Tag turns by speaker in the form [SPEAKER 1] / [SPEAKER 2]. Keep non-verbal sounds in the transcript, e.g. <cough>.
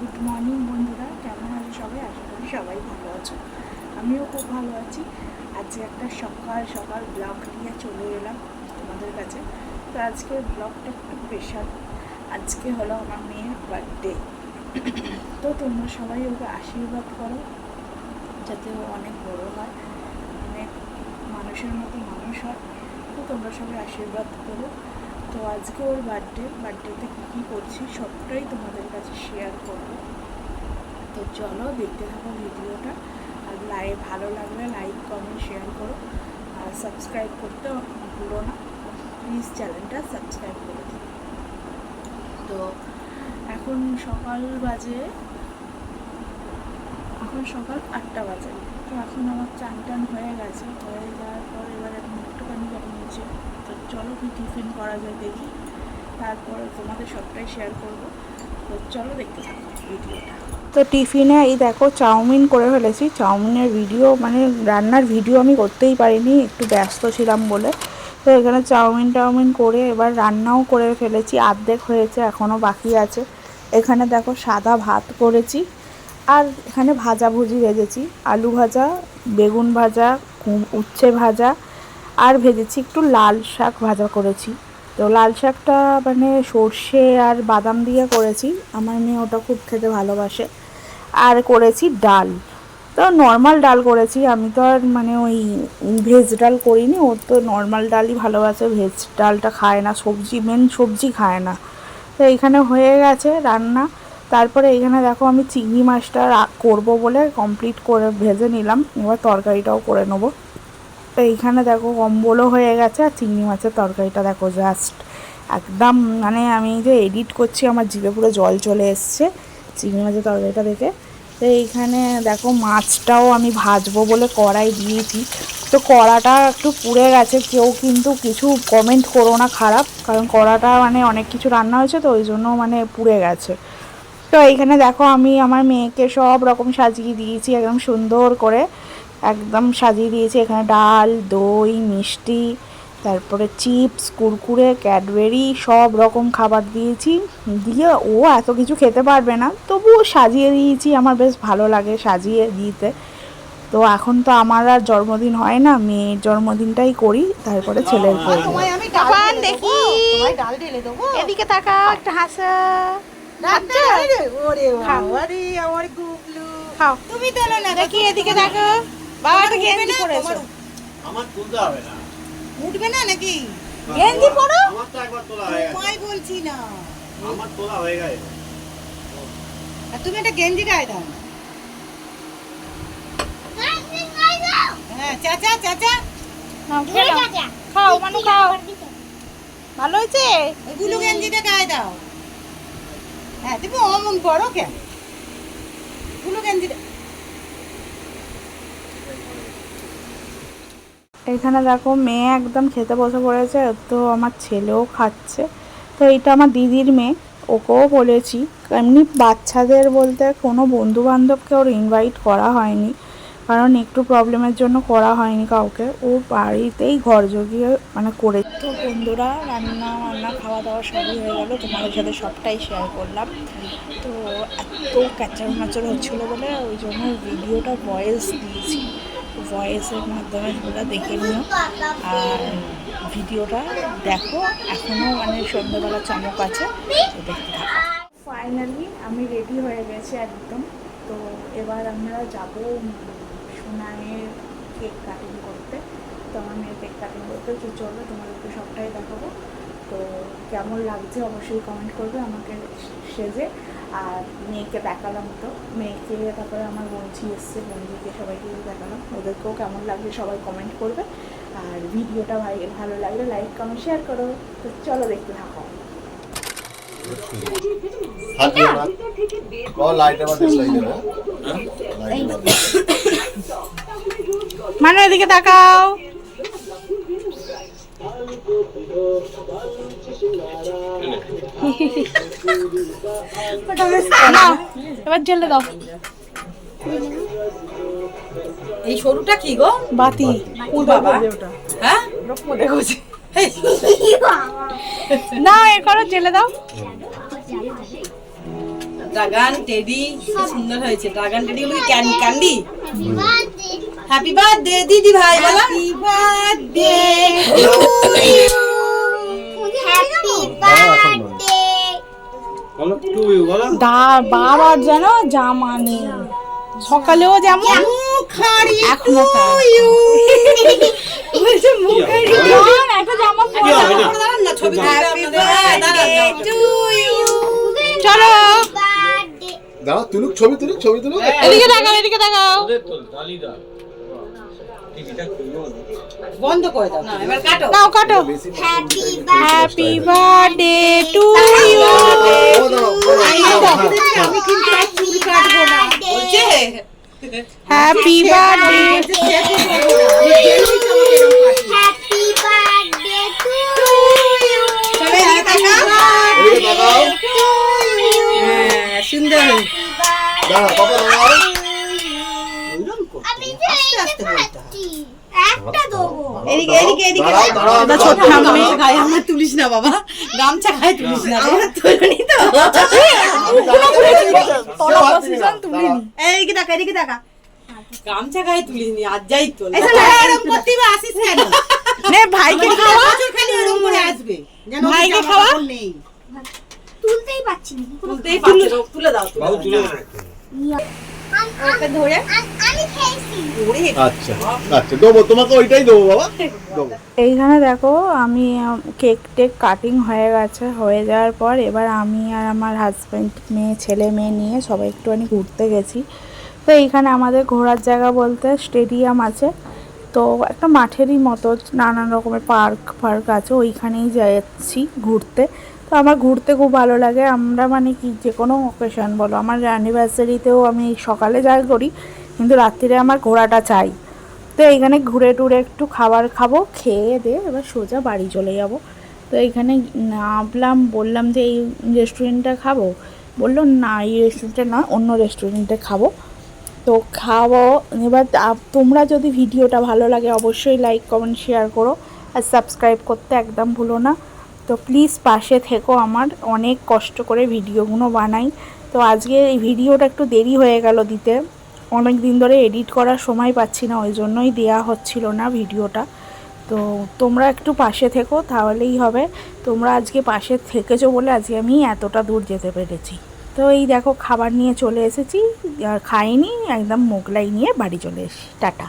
[SPEAKER 1] Good morning বন্ধুরা। কেমন আছো সবাই? আশা করি সবাই ভালো আছো। আমিও খুব ভালো আছি। আজকে একটা সকাল সকাল ব্লগ নিয়ে চলে এলাম তোমাদের কাছে। তো আজকে ব্লগটা একটু স্পেশাল আজকে হলো আমার মেয়ের বার্থডে তো তোমরা সবাই ওকে আশীর্বাদ করো, যাতে ও অনেক বড় হয়, অনেক মানুষের মতো মানুষ হয়। তো তোমরা সবাই আশীর্বাদ করো। তো আজকে ওর বার্থডে বার্থডেতে কী কী করছি সবটাই তোমাদের কাছে শেয়ার করব। তো চলো দেখতে থাকো ভিডিওটা আর লাইক ভালো লাগলে লাইক কমেন্ট শেয়ার করো। আর সাবস্ক্রাইব করতে ভুলো না। প্লিজ চ্যানেলটা সাবস্ক্রাইব করে দিও। তো এখন সকাল বাজে, এখন সকাল আটটা বাজে। তো এখন আমার চান টান হয়ে গেছে। হয়ে যাওয়ার পর এবার এখন একটুখানি বেরিয়ে নিচে চলো কি টিফিন করা যায় দেখি। তারপরে তোমাদের সবটাই শেয়ার করব। তো চলো দেখতে থাকো ভিডিওটা। তো টিফিনে এই দেখো চাউমিন করে ফেলেছি। চাউমিনের ভিডিও মানে রান্নার ভিডিও আমি করতেই পারিনি, একটু ব্যস্ত ছিলাম বলে। তো এখানে চাউমিন টাউমিন করে এবার রান্নাও করে ফেলেছি। আর্ধেক হয়েছে, এখনও বাকি আছে। এখানে দেখো সাদা ভাত করেছি আর এখানে ভাজা ভুজি ভেজেছি। আলু ভাজা, বেগুন ভাজা উচ্ছে ভাজা আর ভেজেছি একটু লাল শাক ভাজা করেছি। তো লাল শাকটা মানে সর্ষে আর বাদাম দিয়ে করেছি। আমার মেয়ে ওটা খুব খেতে ভালোবাসে। আর করেছি ডাল। তো নর্মাল ডাল করেছি। আমি তো আর মানে ওই ভেজ ডাল করিনি। ওর তো নর্মাল ডালই ভালোবাসে। ভেজ ডালটা খায় না, সবজি মেন সবজি খায় না। তো এইখানে হয়ে গেছে রান্না। তারপরে এখানে দেখো আমি চিংড়ি মাছটা করব বলে কমপ্লিট করে ভেজে নিলাম। এবার তরকারিটাও করে নেব। এইখানে দেখো কম্বলও হয়ে গেছে আর চিংড়ি মাছের তরকারিটা দেখো জাস্ট একদম মানে আমি যে এডিট করছি আমার জিভে পুরো জল চলে এসছে চিংড়ি মাছের তরকারিটা দেখে। তো এইখানে দেখো মাছটাও আমি ভাজবো বলে কড়াই দিয়েছি। তো কড়াটা একটু পুড়ে গেছে, কেউ কিন্তু কিছু কমেন্ট করো না খারাপ, কারণ কড়াটা মানে অনেক কিছু রান্না হয়েছে তো ওই জন্য মানে পুড়ে গেছে। তো এইখানে দেখো আমি আমার মেয়েকে সব রকম সাজিয়ে দিয়েছি একদম সুন্দর করে। একদম সাজিয়ে দিয়েছি। এখানে ডাল দই মিষ্টি তারপরে চিপস কুরকুরে ক্যাডবেরি সব রকম খাবার দিয়েছি। দিয়ে ও এত কিছু খেতে পারবে না। তবুও সাজিয়ে দিয়েছি। আমার বেশ ভালো লাগে সাজিয়ে দিতে। তো এখন তো আমার আর জন্মদিন হয় না। মেয়ের জন্মদিনটাই করি। তারপরে ছেলের করব।
[SPEAKER 2] দেখি। এদিকে তাকাও একটা হাসা।
[SPEAKER 3] তুমি না
[SPEAKER 2] দেখি এদিকে দেখো বাবা তো গেঞ্জি পরেছো?
[SPEAKER 4] আমার তুলতে হবে না।
[SPEAKER 3] উঠবে না নাকি?
[SPEAKER 2] গেঞ্জি পরো?
[SPEAKER 4] আমার তো একবার তোলা হয়ে গেছে।
[SPEAKER 3] তোমায় বলছি না।
[SPEAKER 4] আমার তোলা হয়ে গেছে।
[SPEAKER 3] আর তুমি একটা গেঞ্জি গায়ে দাও। হ্যাঁ চাচা চাচা।
[SPEAKER 2] খাও মানু খাও। ভালো হয়েছে?
[SPEAKER 3] ওই গেঞ্জিটা গায়ে দাও। হ্যাঁ তুমি অমন বড় কেন? গুলো গেঞ্জিটা
[SPEAKER 1] এখানে দেখো মেয়ে একদম খেতে বসে পড়েছে, তো আমার ছেলেও খাচ্ছে। তো এটা আমার দিদির মেয়ে, ওকেও বলেছি। এমনি বাচ্চাদের বলতে কোনো বন্ধু বান্ধবকে ওর ইনভাইট করা হয়নি, কারণ একটু প্রবলেমের জন্য করা হয়নি কাউকে। ও বাড়িতেই ঘর জগিয়ে মানে করে তো বন্ধুরা, রান্না বান্না খাওয়া দাওয়া সবই হয়ে গেলো। তোমাদের সাথে সবটাই শেয়ার করলাম। তো এত ক্যাচার ম্যাচার হচ্ছিল বলে ওই জন্য ভিডিওটা ভয়েস দিয়েছি। ভয়েসের মাধ্যমে তোমরা দেখে নিও। আর ভিডিওটা দেখো এখনও মানে সন্ধ্যেবেলা চমক আছে দেখতে থাকো। ফাইনালি আমি রেডি হয়ে গেছি একদম। তো এবার আমরা যাব সোনাইয়ের কেক কাটিং করতে। তো আমার মেয়ের কেক কাটিং করতে। তো চলো, তোমাদেরকে সবটাই কেমন লাগছে অবশ্যই কমেন্ট করবে আমাকে সেজে। আর মেয়েকে দেখালাম তো। মেয়েকে তারপরে আমার বন্ধু এসছে বন্ধুকে সবাইকে দেখালাম। ওদেরকেও কেমন লাগছে সবাই কমেন্ট করবে। আর ভিডিওটা ভাই ভালো লাগলে লাইক কমেন্ট শেয়ার করো। তো চলো দেখতে থাকো।
[SPEAKER 2] মানু এদিকে তাকাও। <laughs> এবার জেলে দাও।
[SPEAKER 3] এই সরুটা কি গো?
[SPEAKER 1] বাতি।
[SPEAKER 3] ও বাবা। হ্যাঁ?
[SPEAKER 2] না এ করো জেলে দাও।
[SPEAKER 3] ড্রাগন টেডি সুন্দর হয়েছে। ড্রাগন টেডি গুলো ক্যান্ডি? ক্যান্ডি হ্যাপি বার্থডে দিদি ভাই বলো হ্যাপি বার্থডে
[SPEAKER 4] টু ইউ বলো
[SPEAKER 1] দা বাবার যেন জামা নেই সকালেও যেমন।
[SPEAKER 3] মুখারি
[SPEAKER 1] এখনও একটা জামা
[SPEAKER 4] কি হবে? না
[SPEAKER 3] দাঁড়ান না ছবি হ্যাপি বার্থডে টু ইউ
[SPEAKER 1] চলো।
[SPEAKER 5] দাঁড়া তুলুক ছবি তুলুক ছবি তুলুক।
[SPEAKER 1] এদিকে তাকাও এদিকে তাকাও
[SPEAKER 3] বন্ধ করে দাও। এবার কাটো।
[SPEAKER 1] নাও কাটো। Happy birthday to you happy
[SPEAKER 5] দাঁড়াও,
[SPEAKER 3] ছোট
[SPEAKER 5] দাঁড়াও,
[SPEAKER 3] গায়ে আমার তুলিস না বাবা। গামছা গায়ে তুলিস না। আমার তুলনি তো। এদিকে গামছা গায়ে তুলিস নি আজ যাই তোল এরকম করতে আসিস কেন?
[SPEAKER 1] নে ভাইকে খাওয়া।
[SPEAKER 3] খালি এরকম করে আসবে। যেন
[SPEAKER 1] ভাইকে খাওয়া?
[SPEAKER 3] নেই।
[SPEAKER 2] তুলতেই পারছি
[SPEAKER 3] তুলতেই পারছে তুলে দাও তুলে দাও। ধরে।
[SPEAKER 5] আচ্ছা আচ্ছা দেবো তোমাকে ওইটাই দেবো বাবা। দেবো।
[SPEAKER 1] এইখানে দেখো আমি কেক টেক কাটিং হয়ে গেছে। হয়ে যাওয়ার পর এবার আমি আর আমার হাজব্যান্ড মেয়ে ছেলে মেয়ে নিয়ে সবাই একটুখানি ঘুরতে গেছি। তো এইখানে আমাদের ঘোরার জায়গা বলতে স্টেডিয়াম আছে। তো একটা মাঠেরই মতো নানান রকমের পার্ক ফার্ক আছে। ওইখানেই যাচ্ছি ঘুরতে। তো আমার ঘুরতে খুব ভালো লাগে। আমরা মানে কি যে কোনো অকেশন বলো আমার অ্যানিভার্সারিতেও আমি সকালে যাই করি। কিন্তু রাত্রিরে আমার ঘোরাটা চাই। তো এইখানে ঘুরে টুরে একটু খাবার খাব, খেয়ে দিয়ে এবার সোজা বাড়ি চলে যাব। তো এইখানে নামলাম, বললাম যে এই রেস্টুরেন্টটা খাব। বলল, না, এই রেস্টুরেন্টে না অন্য রেস্টুরেন্টে খাব। তো খাব, এবার তোমরা যদি ভিডিওটা ভালো লাগে, অবশ্যই লাইক কমেন্ট শেয়ার করো। আর সাবস্ক্রাইব করতে একদম ভুলো না। তো প্লিজ পাশে থেকো আমার, অনেক কষ্ট করে ভিডিওগুলো বানাই। তো আজকে এই ভিডিওটা একটু দেরি হয়ে গেল দিতে। অনেক দিন ধরে এডিট করার সময় পাচ্ছি না, ওই জন্যই দেওয়া হচ্ছিল না ভিডিওটা। তো তোমরা একটু পাশে থেকো, তাহলেই হবে। তোমরা আজকে পাশে থেকেছো বলে আজকে আমি এতটা দূর যেতে পেরেছি। তো এই দেখো, খাবার নিয়ে চলে এসেছি, আর খাইনি, একদম মোগলাই নিয়ে বাড়ি চলে এসেছি। টাটা।